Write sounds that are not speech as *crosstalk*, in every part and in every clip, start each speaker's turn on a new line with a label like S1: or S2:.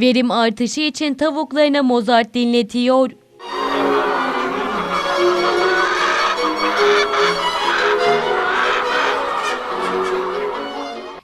S1: Verim artışı için tavuklarına Mozart dinletiyor.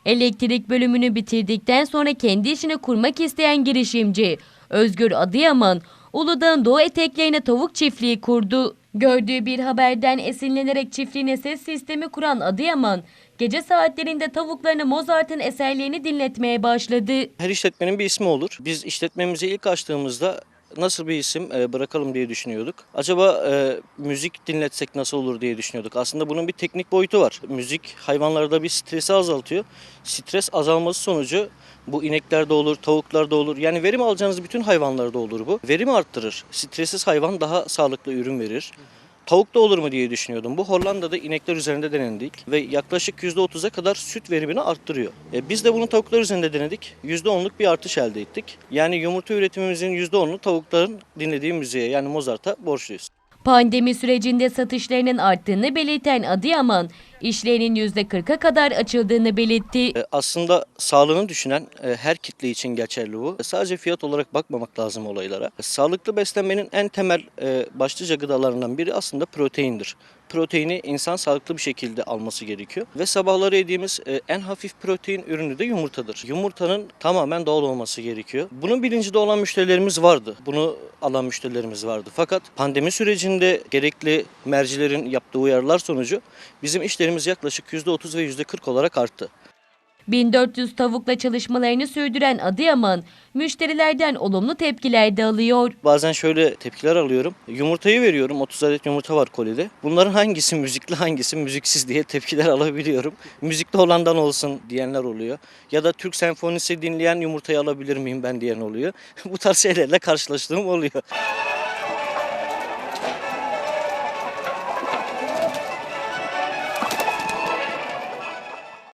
S1: Elektrik bölümünü bitirdikten sonra kendi işini kurmak isteyen girişimci Özgür Adıyaman, Uludağ'ın doğu eteklerine tavuk çiftliği kurdu. Gördüğü bir haberden esinlenerek çiftliğine ses sistemi kuran Adıyaman, gece saatlerinde tavuklarına Mozart'ın eserlerini dinletmeye başladı.
S2: Her işletmenin bir ismi olur. Biz işletmemizi ilk açtığımızda nasıl bir isim e, bırakalım diye düşünüyorduk. Acaba e, müzik dinletsek nasıl olur diye düşünüyorduk. Aslında bunun bir teknik boyutu var. Müzik hayvanlarda bir stresi azaltıyor. Stres azalması sonucu bu ineklerde olur, tavuklarda olur. Yani verim alacağınız bütün hayvanlarda olur bu. Verimi arttırır. Stressiz hayvan daha sağlıklı ürün verir. Tavukta olur mu diye düşünüyordum. Bu Hollanda'da inekler üzerinde denedik ve yaklaşık %30'a kadar süt verimini arttırıyor. E, biz de bunu tavuklar üzerinde denedik. %10'luk bir artış elde ettik. Yani yumurta üretimimizin %10'unu tavukların dinlediği müziğe yani Mozart'a borçluyuz.
S1: Pandemi sürecinde satışlarının arttığını belirten Adıyaman, işlerinin %40'a kadar açıldığını belirtti.
S2: E, Aslında sağlığını düşünen e, her kitle için geçerli bu. Sadece fiyat olarak bakmamak lazım olaylara. E, Sağlıklı beslenmenin en temel başlıca gıdalarından biri aslında proteindir. Proteini insan sağlıklı bir şekilde alması gerekiyor. Ve sabahları yediğimiz en hafif protein ürünü de yumurtadır. Yumurtanın tamamen doğal olması gerekiyor. Bunun bilincinde olan müşterilerimiz vardı. Bunu alan müşterilerimiz vardı. Fakat pandemi sürecinde gerekli mercilerin yaptığı uyarılar sonucu bizim işlerimiz yaklaşık %30 ve %40 olarak arttı.
S1: 1400 tavukla çalışmalarını sürdüren Adıyaman, müşterilerden olumlu tepkiler de alıyor.
S2: Bazen şöyle tepkiler alıyorum. Yumurtayı veriyorum. 30 adet yumurta var kolide. Bunların hangisi müzikli hangisi müziksiz diye tepkiler *laughs* alabiliyorum. Müzikli olandan olsun diyenler oluyor. Ya da Türk senfonisi dinleyen yumurtayı alabilir miyim ben diyen oluyor. *laughs* Bu tarz şeylerle karşılaştığım oluyor.